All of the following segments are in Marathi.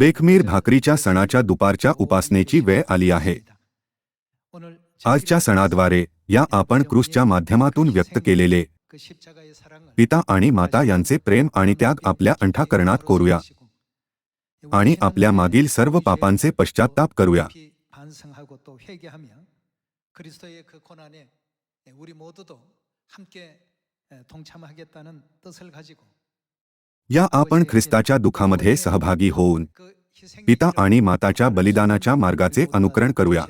बेखमीर भाकरीच्या सणाच्या दुपारच्या उपासनेची वेळ आली आहे आजच्या सणाद्वारे या आपण क्रूसच्या माध्यमातून व्यक्त केलेले पिता आणि माता यांचे प्रेम आणि त्याग आपल्या अंठाकरणात कोरूया आणि आपल्या मागील सर्व पापांचे पश्चात्ताप करूया 반성하고 또 회개하며 그리스도의 그 고난에 우리 모두도 함께 동참하겠다는 뜻을 가지고 या आपण ख्रिस्ताच्या दुःखामध्ये सहभागी होऊन पिता आणि माताच्या बलिदानाच्या मार्गाचे अनुकरण करूया.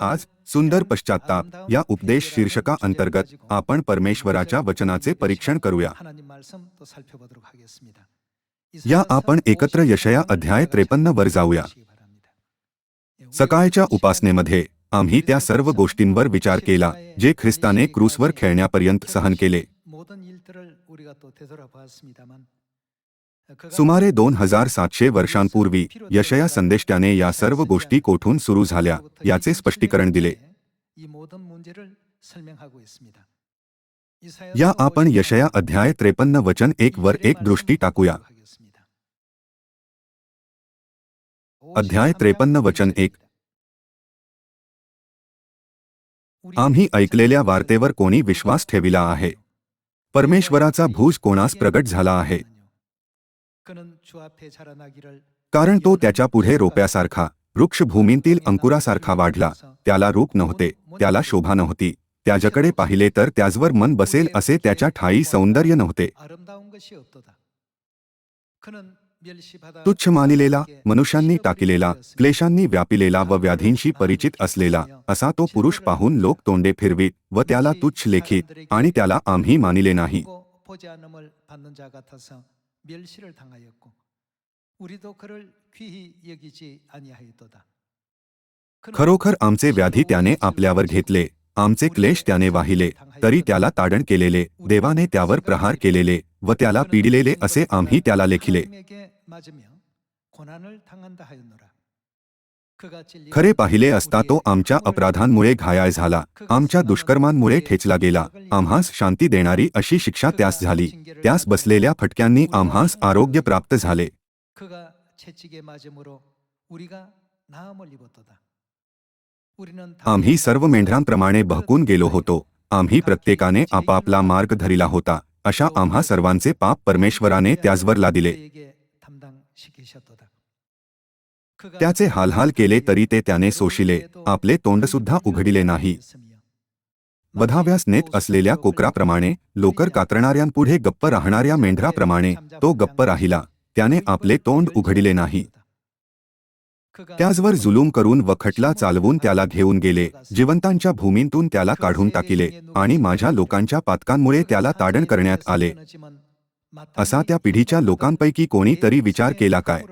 आज सुंदर पश्चाताप या उपदेश शीर्षका अंतर्गत आपण परमेश्वराच्या वचनाचे परीक्षण करूया. या आपण एकत्र यशया अध्याय त्रेपन्न वर जाऊया. सकाळच्या उपासनेमध्ये आम्ही त्या सर्व गोष्टींवर विचार केला जे ख्रिस्ताने क्रूसवर खेळण्यापर्यंत सहन केले. सुमारे दोन हजार सातशे वर्षांपूर्वी यशया संदेष्टाने या सर्व गोष्टी कोठून सुरू झाल्या याचे स्पष्टीकरण दिले या आपण यशया अध्याय त्रेपन्न वचन एक वर एक दृष्टी टाकूया अध्याय त्रेपन्न वचन एक आम्ही ऐकलेल्या वार्तेवर कोणी विश्वास ठेविला आहे परमेश्वराचा भूज कोणास प्रगट झाला आहे? कारण तो त्याच्या पुढे रोप्यासारखा वृक्षभूमींतील अंकुरासारखा वाढला. त्याला रूप नव्हते त्याला शोभा नव्हती. त्याच्याकडे पाहिले तर त्याचवर मन बसेल असे त्याच्या ठाई सौंदर्य नव्हते. तुच्छ मानिलेला मनुष्यांनी टाकिलेला क्लेशांनी व्यापिलेला व व्याधींशी परिचित असलेला असा तो पुरुष पाहून लोक तोंडे फिरवीत व त्याला तुच्छ लेखीत आणि त्याला आम्ही मानिले नाही. खरोखर आमचे व्याधी त्याने आपल्यावर घेतले. आमचे क्लेश त्याने वाहिले. तरी त्याला ताडण केलेले. देवाने त्यावर प्रहार केलेले व त्याला पिडिलेले असे आम्ही त्याला लेखिले. 맞으며 고난을 당한다 하였노라. 그가 진리와 खरे पाहिले असता तो आमच्या अपराधांमुळे घायाळ झाला आमच्या दुष्कर्मांमुळे ठेचला गेला आम्हास शांती देणारी अशी शिक्षा त्यास झाली त्यास बसलेल्या फटक्यांनी आम्हास आरोग्य प्राप्त झाले 그가 채찍에 맞음으로 우리가 나음을 입었도다. 우리는 다 आम्ही सर्व मेंढरांप्रमाणे बहकून गेलो होतो आम्ही प्रत्येकाने आपापला मार्ग धरिला होता अशा आम्हा सर्वांचे पाप परमेश्वराने त्याचवर लादिले त्याचे हालहाल केले तरी ते त्याने सोशिले आपले तोंडसुद्धा उघडिले नाही. बधाव्यास नेत असलेल्या कोकराप्रमाणे लोकर कातरणाऱ्यांपुढे गप्प राहणाऱ्या मेंढराप्रमाणे तो गप्प राहिला. त्याने आपले तोंड उघडिले नाही. त्याचवर जुलूम करून व खटला चालवून त्याला घेऊन गेले. जिवंतांच्या भूमीतून त्याला काढून टाकिले आणि माझ्या लोकांच्या पातकांमुळे त्याला ताडण करण्यात आले. असा त्या पिढीच्या लोकांपैकी कोणीतरी विचार केला काय?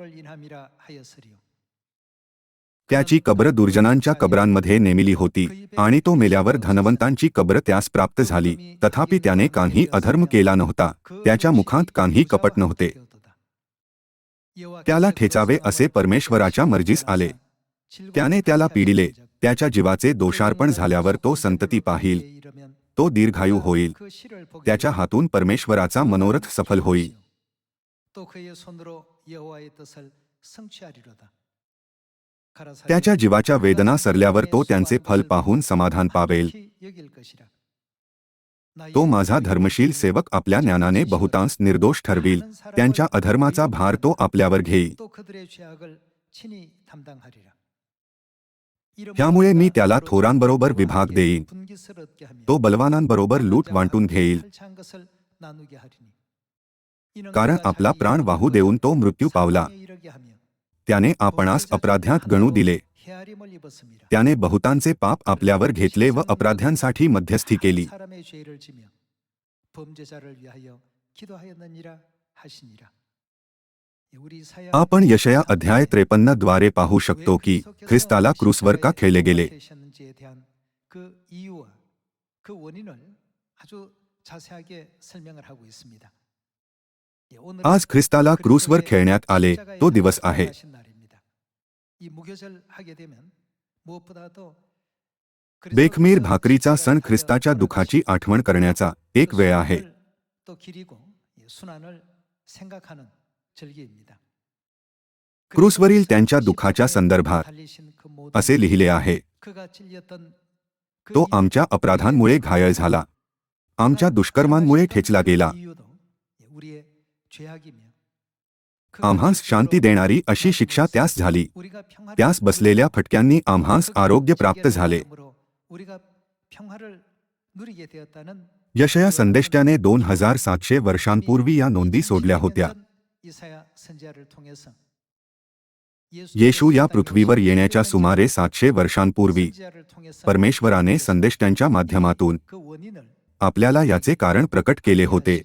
त्याची कब्र दुर्जनांच्या कबरांमध्ये नेमिली होती आणि तो मेल्यावर धनवंतांची कब्र त्यास प्राप्त झाली. तथापि त्याने कान्ही अधर्म केला नव्हता. त्याच्या मुखात कान्ही कपट नव्हते. त्याला ठेचावे असे परमेश्वराच्या मर्जीस आले. त्याने त्याला पिडिले त्याच्या जीवाचे दोषार्पण झाल्यावर तो संतती पाहिल. तो दीर्घायू होईल. त्याच्या हातून परमेश्वराचा मनोरथ सफल होईल. त्याच्या जीवाच्या वेदना सरल्यावर तो त्यांचे फल पाहून समाधान पावेल. तो माझा धर्मशील सेवक आपल्या ज्ञानाने बहुतांश निर्दोष ठरविल. त्यांच्या अधर्माचा भार तो आपल्यावर घेईल. 또 그들의 죄악을 친히 담당하리라. ह्यामुळे मी त्याला थोरांबरोबर विभाग देईन 분기스럽게 하며 तो बलवानांबरोबर लूट वाटून घेईल 탈취한 것을 나누게 하리니. 이는 कारण 그가 आपला 자기 प्राण 이름으로 वाहू देऊन तो मृत्यू पावला 사망에 이르게 하며 त्याने आपणास अपराध्यात गणू दिले 헤아림을 입었음이라. त्याने बहुतांचे पाप आपल्यावर घेतले व अपराध्यांसाठी मध्यस्थी केली 사람의 죄를 지며 범죄자를 위하여 기도하였느니라 하시니라. आपण यशया अध्याय त्रेपन्नद्वारे पाहू शकतो की ख्रिस्ताला क्रूसवर का खेळले गेले? आज ख्रिस्ताला क्रूसवर खेळण्यात आले तो दिवस आहे. बेखमीर भाकरीचा सण ख्रिस्ताच्या दुखाची आठवण करण्याचा एक वेळ आहे. क्रूसवरील त्यांच्या दुःखाच्या संदर्भात असे लिहिले आहे. तो आमच्या अपराधांमुळे घायल झाला. आमच्या दुष्कर्मांमुळे ठेचला गेला. आम्हास शांती देणारी अशी शिक्षा त्यास झाली. त्यास बसलेल्या फटक्यांनी आम्हास आरोग्य प्राप्त झाले. यशया संदेष्ट्याने दोन हजार सातशे वर्षांपूर्वी या नोंदी सोडल्या होत्या. येशू या पृथ्वीवर येण्याच्या सुमारे सातशे वर्षांपूर्वी परमेश्वराने संदेष्ट्यांच्या माध्यमातून आपल्याला याचे कारण प्रकट केले होते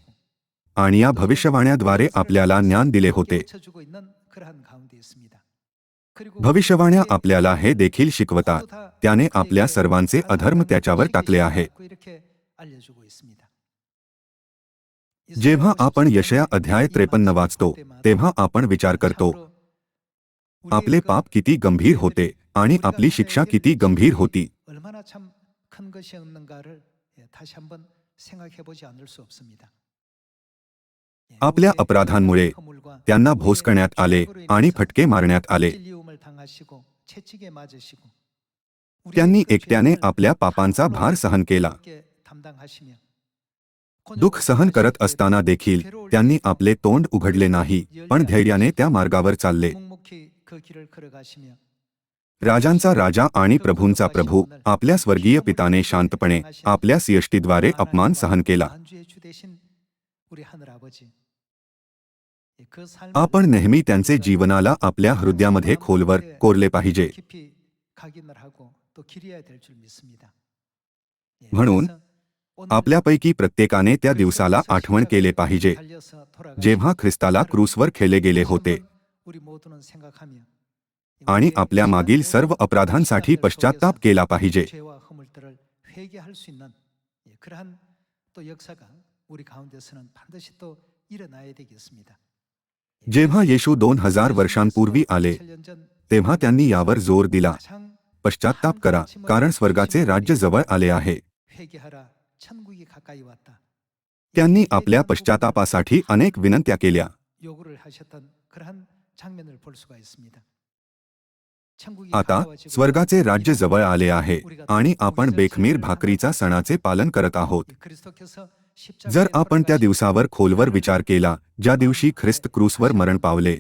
आणि या भविष्यवाण्याद्वारे आपल्याला ज्ञान दिले होते. भविष्यवाण्या आपल्याला हे देखील शिकवतात. त्याने आपल्या सर्वांचे अधर्म त्याच्यावर टाकले आहे. जेव्हा आपण यशया अध्याय त्रेपन्न वाचतो तेव्हा आपण विचार करतो आपले पाप किती गंभीर होते आणि आपली शिक्षा किती गंभीर होती. आपल्या अपराधांमुळे त्यांना भोसकण्यात आले आणि फटके मारण्यात आले. त्यांनी एकट्याने आपल्या पापांचा भार सहन केला. दुःख सहन करत असताना देखील त्यांनी आपले तोंड उघडले नाही पण धैर्याने त्या मार्गावर चालले. राजांचा राजा आणि प्रभूंचा प्रभू आपल्या स्वर्गीय पिताने शांतपणे आपल्या सियष्टीद्वारे अपमान सहन केला. आपण नेहमी त्यांचे जीवनाला आपल्या हृदयामध्ये खोलवर कोरले पाहिजे. म्हणून आपल्यापैकी प्रत्येकाने त्या दिवसाला आठवण केले पाहिजे. जेव्हा ख्रिस्ताला क्रूसवर खेले गेले होते. आणि आपल्या मागील सर्व अपराधांसाठी पश्चाताप केला पाहिजे. जेव्हा येशू दोन हजार वर्षांपूर्वी आले तेव्हा त्यांनी यावर जोर दिला. पश्चाताप करा कारण स्वर्गाचे राज्य जवळ आले आहे. त्यांनी आपल्या पश्चातापासाठी अनेक विनंत्या केल्या. आता स्वर्गाचे राज्य जवळ आले आहे आणि आपण बेखमीर भाकरीचा सणाचे पालन करत आहोत. जर आपण त्या दिवसावर खोलवर विचार केला ज्या दिवशी ख्रिस्त क्रूसवर मरण पावले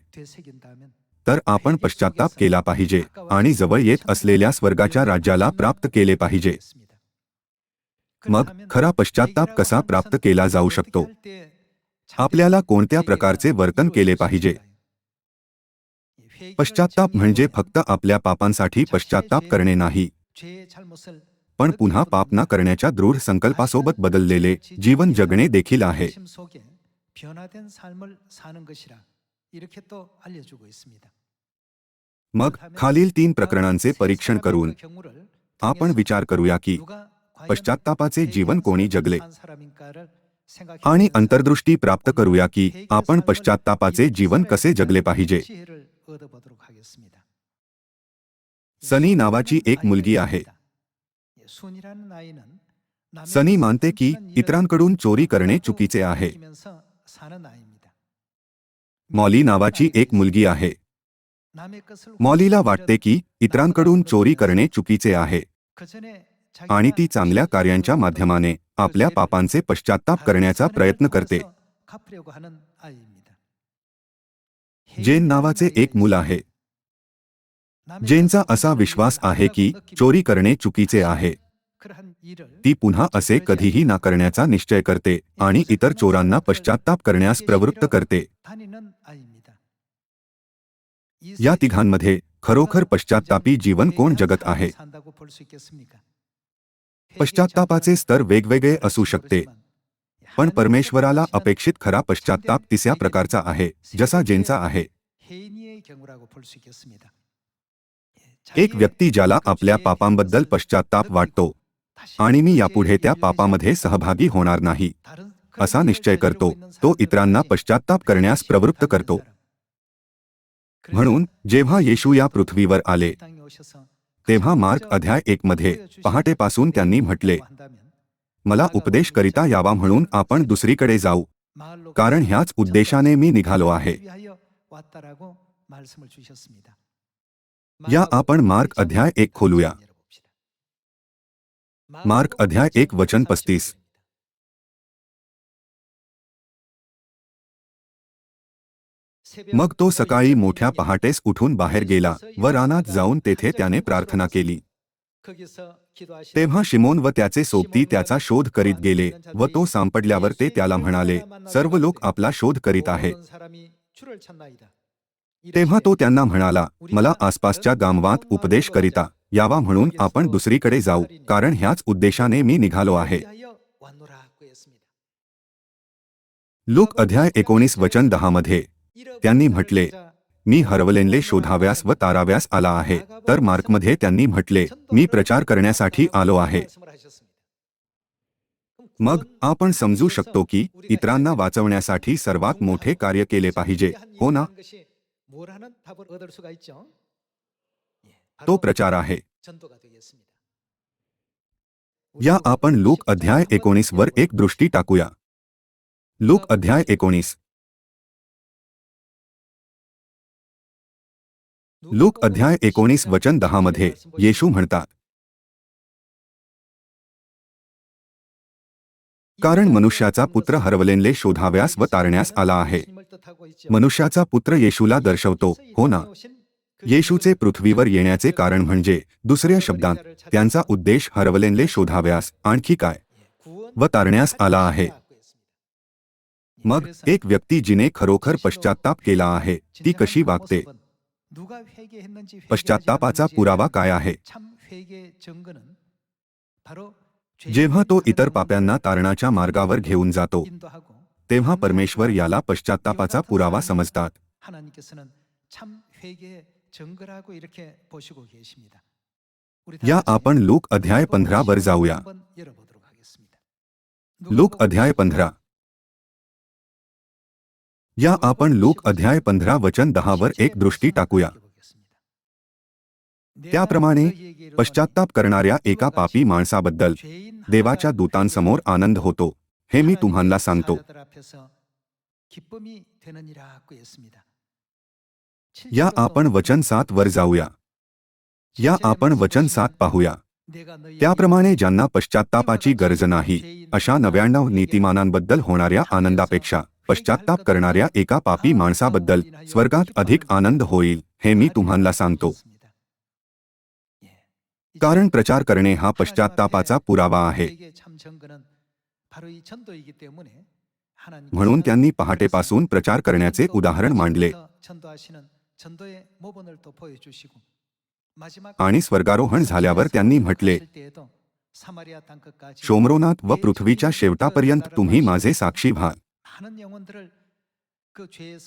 तर आपण पश्चाताप केला पाहिजे आणि जवळ येत असलेल्या स्वर्गाच्या राज्याला प्राप्त केले पाहिजे. मग खरा पश्चाताप कसा प्राप्त केला जाऊ शकतो? आपल्याला कोणत्या प्रकारचे वर्तन केले पाहिजे? पश्चाताप म्हणजे फक्त आपल्या पापांसाठी पश्चाताप करणे नाही. पण पुन्हा पाप ना करण्याच्या दृढ संकल्पासोबत बदललेले जीवन जगणे देखील आहे. मग खालील तीन प्रकरणांचे परीक्षण करून आपण विचार करूया की पश्चात्तापाचे जीवन कोणी जगले? आणि अंतर्दृष्टी प्राप्त करूया की आपण पश्चात्तापाचे जीवन कसे जगले पाहिजे? सनी नावाची एक मुलगी आहे. सनी मानते की इतरांकडून चोरी करणे चुकीचे आहे. मॉली नावाची एक मुलगी आहे. मॉलीला वाटते की इतरांकडून चोरी करणे चुकीचे आहे. आणि ती चांगल्या कार्यांच्या माध्यमाने आपल्या पापांचे पश्चात्ताप करण्याचा प्रयत्न करते. जेन नावाचे एक मुल आहे. जेनचा असा विश्वास आहे की चोरी करणे चुकीचे आहे. ती पुन्हा असे कधीही ना करण्याचा निश्चय करते आणि इतर चोरांना पश्चात्ताप करण्यास प्रवृत्त करते. या तिघांमध्ये खरोखर पश्चात्तापी जीवन कोण जगत आहे? पश्चात्तापाचे स्तर वेगवेगळे असू शकते. पण परमेश्वराला अपेक्षित खरा पश्चात्ताप तिसऱ्या प्रकारचा आहे जसा जेंचा आहे. एक व्यक्ती ज्याला आपल्या पापांबद्दल पश्चात्ताप वाटतो आणि मी यापुढे त्या पापामध्ये सहभागी होणार नाही असा निश्चय करतो तो इतरांना पश्चात्ताप करण्यास प्रवृत्त करतो. म्हणून जेव्हा येशू या पृथ्वीवर आले तेव्हा मार्क अध्याय एक मध्ये पहाटेपासून त्यांनी म्हटले मला उपदेश करिता यावा म्हणून आपण दुसरीकडे जाऊ. कारण ह्याच उद्देशाने मी निघालो आहे. या आपण मार्क अध्याय एक खोलूया. मार्क अध्याय एक वचन पस्तीस. मग तो सकाळी मोठ्या पहाटेस उठून बाहेर गेला व रानात जाऊन तेथे त्याने प्रार्थना केली. तेव्हा शिमोन व त्याचे सोबती त्याचा शोध करीत गेले व तो सापडल्यावर ते त्याला म्हणाले सर्व लोक आपला शोध करीत आहे तेव्हा तो त्यांना म्हणाला मला आसपासच्या गामवात उपदेश करिता. यावा म्हणून आपण दुसरीकडे जाऊ कारण ह्याच उद्देशाने मी निघालो आहे. लूक अध्याय एकोणीस वचन दहा मध्ये त्यांनी म्हटले मी हरवलेनले शोधाव्यास व ताराव्यास आला आहे. तर मार्कमध्ये त्यांनी म्हटले मी प्रचार करण्यासाठी आलो आहे. मग आपण समजू शकतो की इतरांना वाचवण्यासाठी सर्वात मोठे कार्य केले पाहिजे हो ना? तो प्रचार आहे. या आपण लोक अध्याय एकोणीस वर एक दृष्टी टाकूया. लोक अध्याय एकोणीस. लोक अध्याय एकोणीस वचन दहा मध्ये येशू म्हणतात कारण मनुष्याचा पुत्र हरवलेनले शोधाव्यास व तारण्यास आला आहे. मनुष्याचा पुत्र येशूला दर्शवतो हो ना? येशूचे पृथ्वीवर येण्याचे कारण म्हणजे दुसऱ्या शब्दांत त्यांचा उद्देश हरवलेनले शोधाव्यास आणखी काय? व तारण्यास आला आहे. मग एक व्यक्ती जिने खरोखर पश्चाताप केला आहे ती कशी वागते? पश्चात्तापाचा पुरावा काय आहे? जेव्हा तो इतर पाप्यांना तारणाच्या मार्गावर घेऊन जातो तेव्हा परमेश्वर याला पश्चात्तापाचा पुरावा समजतात. या आपण लूक अध्याय पंधरा वर जाऊया लूक अध्याय पंधरा या आपण लोक अध्याय पंधरा वचन दहावर एक दृष्टी टाकूया. त्याप्रमाणे पश्चाताप करणाऱ्या एका पापी माणसाबद्दल देवाच्या दूतांसमोर आनंद होतो हे मी तुम्हाला सांगतो. या आपण वचन सात वर जाऊया. या आपण वचन सात पाहूया. त्याप्रमाणे ज्यांना पश्चात्तापाची गरज नाही अशा नव्याण्णव नीतिमानांबद्दल होणाऱ्या आनंदापेक्षा पश्चात्ताप करणाऱ्या एका पापी माणसाबद्दल स्वर्गात अधिक आनंद होईल हे मी तुम्हाला सांगतो. कारण प्रचार करणे हा पश्चात्तापाचा पुरावा आहे. म्हणून त्यांनी पहाटेपासून प्रचार करण्याचे उदाहरण मांडले. आणि स्वर्गारोहण झाल्यावर त्यांनी म्हटले शोमरोनाथ व पृथ्वीच्या शेवटापर्यंत तुम्ही माझे साक्षी व्हाल.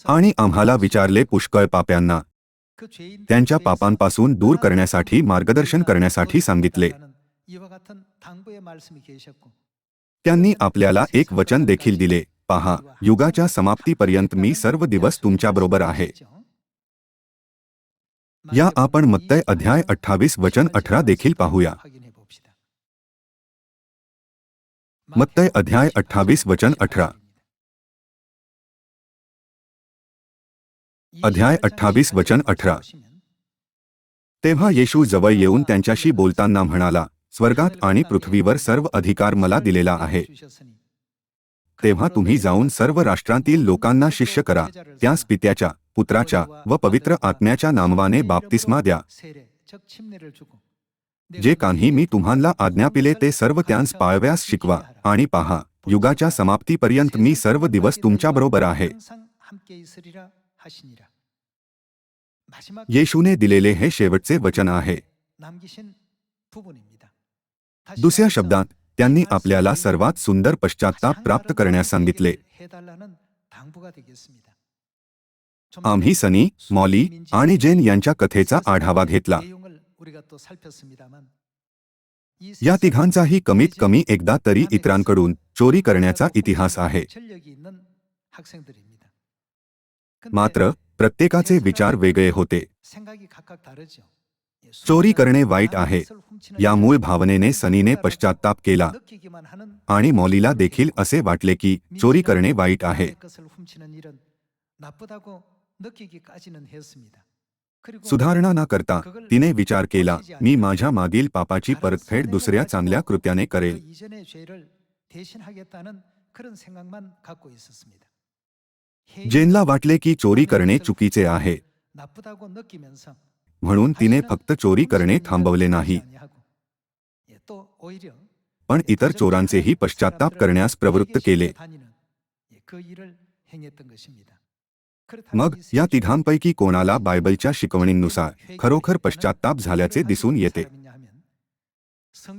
आणि आम्हाला विचारले पुष्कळ पाप्यांना. त्यांच्या पापांपासून दूर करण्यासाठी मार्गदर्शन करण्यासाठी सांगितले. त्यांनी आपल्याला एक वचन देखील दिले. पहा युगाच्या समाप्तीपर्यंत मी सर्व दिवस तुमच्याबरोबर आहे. या आपण मत्तय अध्याय अठ्ठावीस वचन अठरा देखील पाहूया. मत्तय अध्याय अठ्ठावीस वचन अठरा. अध्याय अठ्ठावीस वचन अठरा. तेव्हा येशू जवळ येऊन त्यांच्याशी बोलताना म्हणाला स्वर्गात आणि पृथ्वीवर सर्व अधिकार मला दिलेला आहे. तेव्हा तुम्ही जाऊन सर्व राष्ट्रांतील लोकांना शिष्य करा. त्यास पित्याच्या पुत्राच्या व पवित्र आत्म्याच्या नामवाने बाप्तिस्मा द्या. जे कान्ही मी तुम्हाला आज्ञापिले ते सर्व त्यांस पाळव्यास शिकवा आणि पहा युगाच्या समाप्तीपर्यंत मी सर्व दिवस तुमच्याबरोबर आहे. येशूने दिलेले हे शेवटचे वचन आहे दुसऱ्या शब्दात त्यांनी आपल्याला सर्वात सुंदर पश्चात्ताप प्राप्त करण्यास सांगितले आम्ही सनी मॉली आणि जेन यांच्या कथेचा आढावा घेतला या तिघांचाही कमीत कमी एकदा तरी इतरांकडून चोरी करण्याचा इतिहास आहे मात्र प्रत्येकाचे विचार वेगळे होते. चोरी करणे वाईट आहे. या मूळ भावनेने सनीने पश्चाताप केला. आणि मौलीला देखील असे वाटले की चोरी करणे वाईट आहे. सुधारणा न करता तिने विचार केला मी माझ्या मागील पापाची परतफेड दुसऱ्या चांगल्या कृत्याने करेल. जेनला वाटले की चोरी करणे चुकीचे आहे. म्हणून तिने फक्त चोरी करणे थांबवले नाही. पण इतर चोरांचेही पश्चाताप करण्यास प्रवृत्त केले. मग या तिघांपैकी कोणाला बायबलच्या शिकवणींनुसार खरोखर पश्चाताप झाल्याचे दिसून येते.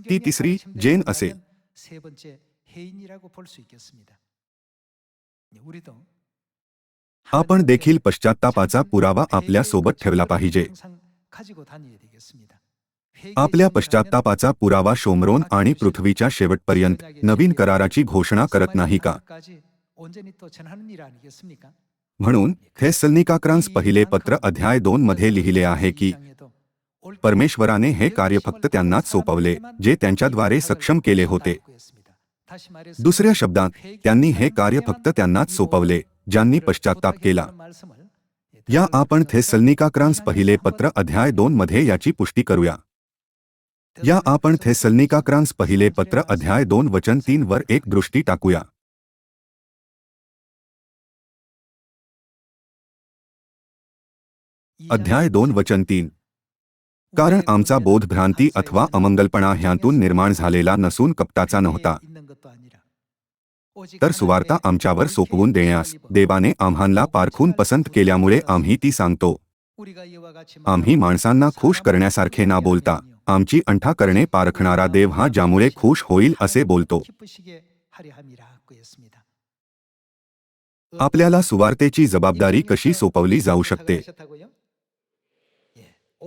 ती तिसरी जेन असेल. आपण देखील पश्चातापाचा पुरावा आपल्यासोबत ठेवला पाहिजे. आपल्या पश्चातापाचा पुरावा शोमरोन आणि पृथ्वीच्या शेवटपर्यंत नवीन कराराची घोषणा करत नाही का? म्हणून हे सल्निकाक्रांस पहिले पत्र अध्याय दोन मध्ये लिहिले आहे की परमेश्वराने हे कार्य फक्त त्यांनाच सोपवले जे त्यांच्याद्वारे सक्षम केले होते. दुसऱ्या शब्दात त्यांनी हे कार्य फक्त त्यांनाच सोपवले. ज्यांनी पश्चाताप केला. या आपण थेसलनिकाक्रांस पहिले पत्र अध्याय दोन मध्ये याची पुष्टी करूया. या आपण थेसलनिकाक्रांस पहिले पत्र अध्याय दोन वचन तीन वर एक दृष्टी टाकूया. अध्याय दोन वचन तीन. कारण आमचा बोध भ्रांती अथवा अमंगलपणा ह्यांतून निर्माण झालेला नसून कपटाचा नव्हता. तर सुवार्ता आमच्यावर सोपवून देण्यास देवाने आम्हांला पारखून पसंत केल्यामुळे आम्ही ती सांगतो. आम्ही माणसांना खुश करण्यासारखे ना बोलता. आमची अंठा करणे पारखणारा देव हा ज्यामुळे खुश होईल असे बोलतो. आपल्याला सुवार्तेची जबाबदारी कशी सोपवली जाऊ शकते?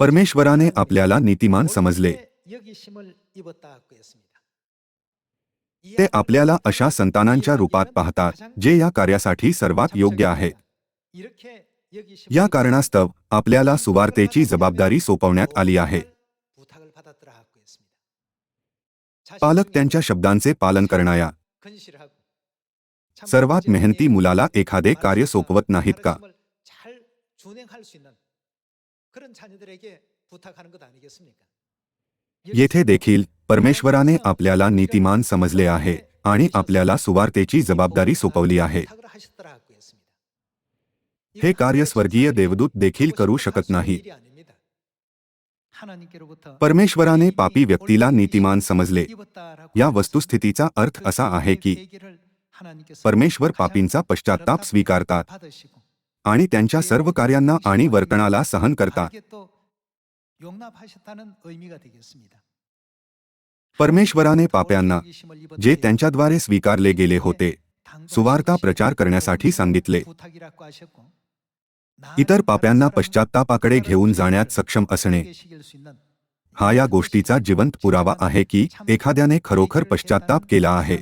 परमेश्वराने आपल्याला नीतिमान समजले. ते आपल्याला अशा संतानांच्या रूपात पाहतात जे या कार्यासाठी सर्वात योग्य आहेत या कारणास्तव आपल्याला सुवार्तेची जबाबदारी सोपवण्यात आली आहे. पालक त्यांच्या शब्दांचे पालन करणाया सर्वात मेहनती मुलाला एखादे कार्य सोपवत नाहीत का? येथे देखील परमेश्वराने आपल्याला नीतिमान समजले आहे आणि आपल्याला सुवार्तेची जबाबदारी सोपवली आहे. हे कार्य स्वर्गीय देवदूत देखील करू शकत नाही. परमेश्वराने पापी व्यक्तीला नीतिमान समजले. या वस्तुस्थितीचा अर्थ असा आहे की परमेश्वर पापींचा पश्चाताप स्वीकारतात आणि त्यांच्या सर्व कार्यांना आणि वर्तनाला सहन करतात. परमेश्वराने पाप्यांना जे त्यांच्याद्वारे स्वीकारले गेले होते सुवार्ता प्रचार करण्यासाठी सांगितले. इतर पाप्यांना पश्चातापाकडे घेऊन जाण्यात सक्षम असणे. हा या गोष्टीचा जिवंत पुरावा आहे की एखाद्याने खरोखर पश्चाताप केला आहे.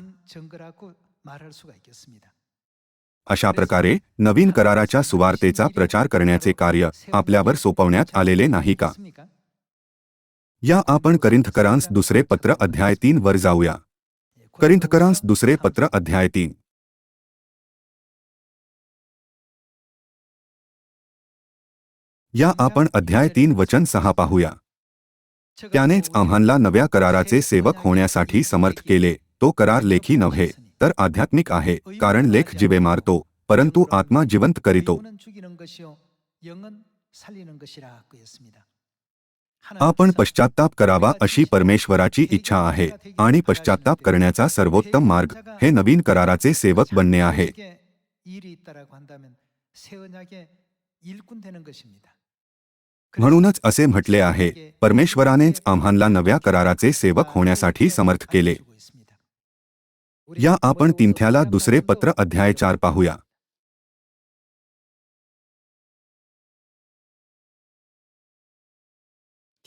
अशा प्रकारे नवीन कराराच्या सुवार्तेचा प्रचार करण्याचे कार्य आपल्यावर सोपवण्यात आलेले नाही का? या आपण करिंथकरांस दुसरे पत्र अध्याय तीन वर जाऊया. करिंथकरांस दुसरे पत्र अध्याय तीन. या आपण अध्याय तीन वचन सहा पाहूया. त्यानेच आम्हाला नव्या कराराचे सेवक होण्यासाठी समर्थ केले. तो करार लेखी नव्हे, तर आध्यात्मिक आहे, कारण लेख जिवे मारतो, परंतु आत्मा जिवंत करीतो. आपण पश्चाताप करावा अशी परमेश्वराची इच्छा आहे आणि पश्चाताप करण्याचा सर्वोत्तम मार्ग हे नवीन कराराचे सेवक बनणे आहे. म्हणूनच असे म्हटले आहे परमेश्वरानेच आम्हाला नव्या कराराचे सेवक होण्यासाठी समर्थ केले. या आपण तिंथ्याला दुसरे पत्र अध्याय चार पाहूया.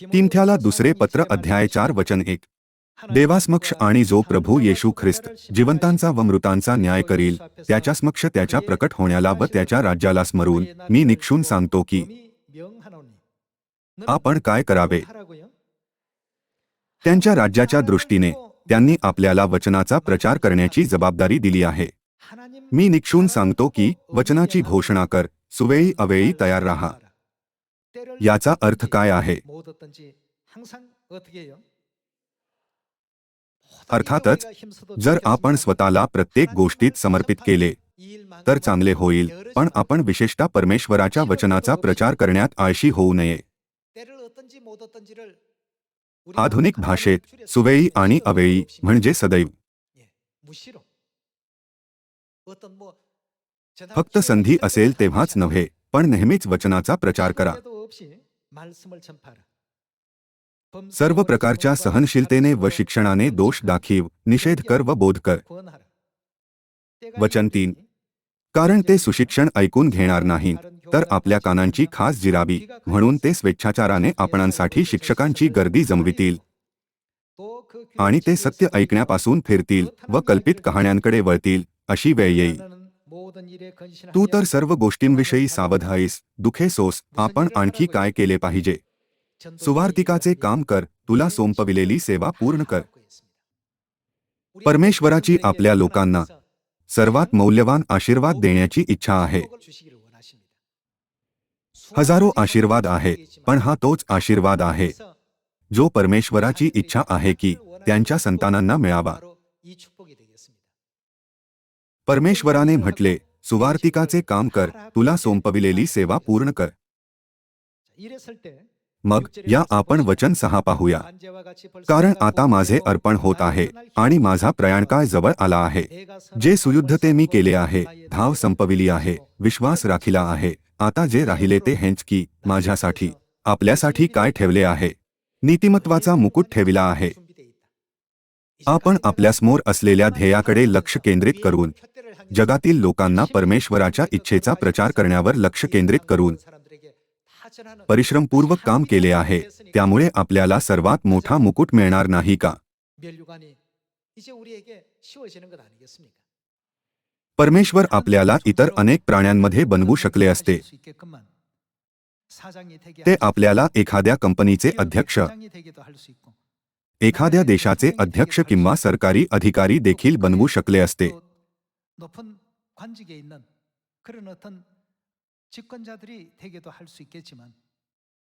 तिमथ्याला दुसरे पत्र अध्याय चार वचन एक. देवासमक्ष आणि जो प्रभू येशू ख्रिस्त जिवंतांचा व मृतांचा न्याय करील त्याच्या समक्ष त्याच्या प्रकट होण्याला व त्याच्या राज्याला स्मरून मी निक्षून सांगतो की आपण काय करावे? त्यांच्या राज्याच्या दृष्टीने त्यांनी आपल्याला वचनाचा प्रचार करण्याची जबाबदारी दिली आहे. मी निक्षून सांगतो की वचनाची घोषणा कर सुवेळी अवेळी तयार राहा. याचा अर्थ काय आहे? अर्थातच जर आपण स्वतःला प्रत्येक गोष्टीत समर्पित केले तर चांगले होईल. पण आपण विशेषतः परमेश्वराच्या वचनाचा प्रचार करण्यात आळशी होऊ नये. आधुनिक भाषेत सुवेळी आणि अवेळी म्हणजे सदैव. फक्त संधी असेल तेव्हाच नव्हे पण नेहमीच वचनाचा प्रचार करा. सर्व प्रकारच्या सहनशीलतेने व शिक्षणाने दोष दाखीव निषेध कर व बोध कर. वचन तीन. कारण ते सुशिक्षण ऐकून घेणार नाहीत तर आपल्या कानांची खास जिरावी म्हणून ते स्वेच्छाचाराने आपणांसाठी शिक्षकांची गर्दी जमवितील. आणि ते सत्य ऐकण्यापासून फिरतील व कल्पित कहाण्यांकडे वळतील अशी वेळ येईल. तू तर सर्व गोष्टींविषयी सावध आहेस दुखे सोस आपण आणखी काय केले पाहिजे सुवार्तिकाचे काम कर तुला सोंपविलेली सेवा पूर्ण कर परमेश्वराची आपल्या लोकांना सर्वात मौल्यवान आशीर्वाद देण्याची इच्छा आहे हजारो आशीर्वाद आहे पण हा तोच आशीर्वाद आहे जो परमेश्वराची इच्छा आहे की त्यांच्या संतानांना मिळावा परमेश्वराने म्हटले सुवार्तिकाचे काम कर तुला सोंपविलेली सेवा पूर्ण कर. मग या आपण वचन सहा पाहूया. कारण आता माझे अर्पण होत आहे आणि माझा प्रयाणकाळ जवळ आला आहे. जे सुयुद्ध ते मी केले आहे धाव संपविली आहे विश्वास राखिला आहे. आता जे राहिले ते हेंच की माझ्यासाठी आपल्यासाठी काय ठेवले आहे? नीतिमत्वाचा मुकुट ठेविला आहे. आपण आपल्यासमोर असलेल्या ध्येयाकडे लक्ष केंद्रित करून जगातील लोकांना परमेश्वराच्या इच्छेचा प्रचार करण्यावर लक्ष केंद्रित करून परिश्रमपूर्वक काम केले आहे. त्यामुळे आपल्याला सर्वात मोठा मुकुट मिळणार नाही का? परमेश्वर आपल्याला इतर अनेक प्राण्यांमध्ये बनवू शकले असते. ते आपल्याला एखाद्या कंपनीचे अध्यक्ष एखाद्या देशाचे अध्यक्ष किंवा सरकारी अधिकारी देखील बनवू शकले असते. 높은 관직에 있는 그런 어떤 집권자들이 되게도 할 수 있겠지만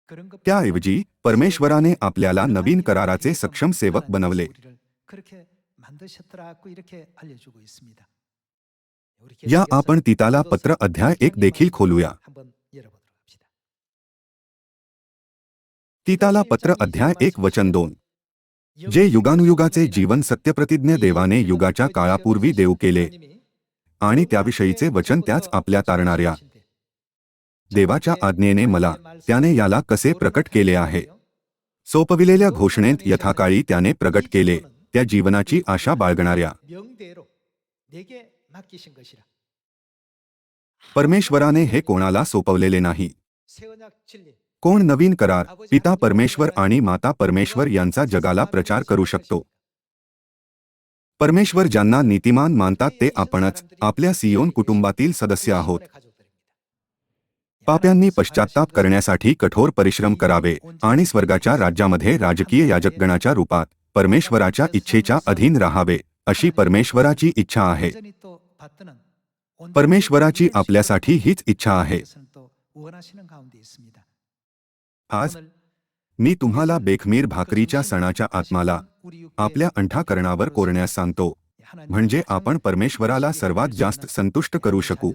그런 것 त्याऐवजी परमेश्वराने आपल्याला नवीन कराराचे सक्षम सेवक बनवले 그렇게 만드셨더라고 이렇게 알려주고 있습니다. 우리 या 계속해서 आपण तिताला पत्र अध्याय एक देखील खोलूया 한번 열어보도록 합시다. तिताला पत्र अध्याय एक वचन दोन जे युगानुयुगाचे जीवन सत्यप्रतिज्ञ देवाने युगाच्या काळापूर्वी देऊ केले आणि त्याविषयीचे वचन त्याच आपल्या तारणाऱ्या देवाच्या आज्ञेने मला त्याने याला कसे प्रकट केले आहे? सोपविलेल्या घोषणेत यथाकाळी त्याने प्रकट केले त्या जीवनाची आशा बाळगणाऱ्या. परमेश्वराने हे कोणाला सोपवलेले नाही. कोण नवीन करार पिता परमेश्वर आणि माता परमेश्वर यांचा जगाला प्रचार करू शकतो. परमेश्वर ज्यांना नीतिमान मानतात ते आपणच आपल्या सियोन कुटुंबातील सदस्य आहोत. पाप्यांनी पश्चाताप करण्यासाठी कठोर परिश्रम करावे आणि स्वर्गाच्या राज्यामध्ये राजकीय याजकगणाच्या रूपात परमेश्वराच्या इच्छेच्या अधीन राहावे अशी परमेश्वराची इच्छा आहे. परमेश्वराची आपल्यासाठी हीच इच्छा आहे. आज मी तुम्हाला बेखमीर भाकरीच्या सणाच्या आत्माला आपल्या अंठाकरणावर कोरण्यास सांगतो. म्हणजे आपण परमेश्वराला सर्वात जास्त संतुष्ट करू शकू.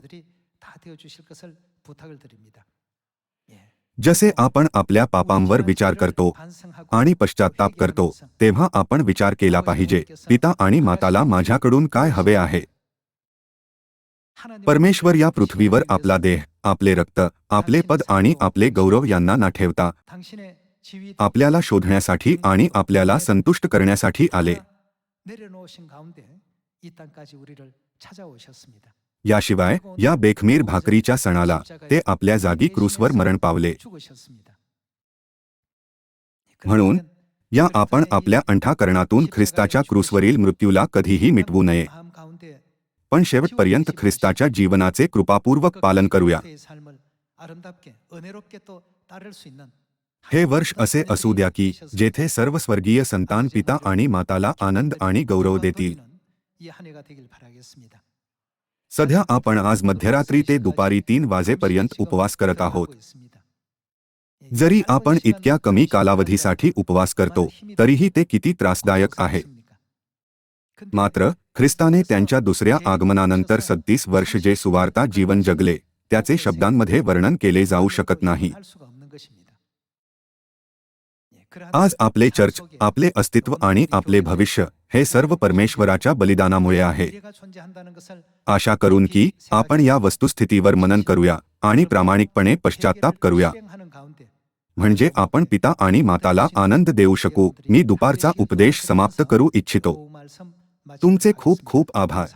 जसे आपण आपल्या पापांवर विचार करतो आणि पश्चाताप करतो तेव्हा आपण विचार केला पाहिजे पिता आणि माताला माझ्याकडून काय हवे आहे? परमेश्वर या पृथ्वीवर आपला देह आपले रक्त आपले पद आणि आपले गौरव यांना ना ठेवता. आपल्याला शोधण्यासाठी आणि आपल्याला संतुष्ट करण्यासाठी आले. याशिवाय या बेखमीर भाकरीच्या सणाला ते आपल्या जागी क्रूसवर मरण पावले. म्हणून या आपण आपल्या अंठाकरणातून ख्रिस्ताच्या क्रूसवरील मृत्यूला कधीही मिटवू नये. पण शेवटपर्यंत ख्रिस्ताच्या जीवनाचे कृपापूर्वक पालन करूया. हे वर्ष असे असू द्या की जेथे सर्व स्वर्गीय संतान पिता आणि माताला आनंद आणि गौरव देतील. सध्या आपण आज मध्यरात्री ते दुपारी तीन वाजेपर्यंत उपवास करत आहोत. जरी आपण इतक्या कमी कालावधीसाठी उपवास करतो तरीही ते किती त्रासदायक आहे. मात्र ख्रिस्ताने त्यांच्या दुसऱ्या आगमनानंतर सत्तीस वर्ष जे सुवार्ता जीवन जगले त्याचे शब्दांमध्ये वर्णन केले जाऊ शकत नाही. आज आपले चर्च आपले अस्तित्व आणि आपले भविष्य हे सर्व परमेश्वराच्या बलिदानामुळे आहे. आशा करून की आपण या वस्तुस्थितीवर मनन करूया आणि प्रामाणिकपणे पश्चाताप करूया. म्हणजे आपण पिता आणि माताला आनंद देऊ शकू. मी दुपारचा उपदेश समाप्त करू इच्छितो. तुमचे खूप खूप आभार.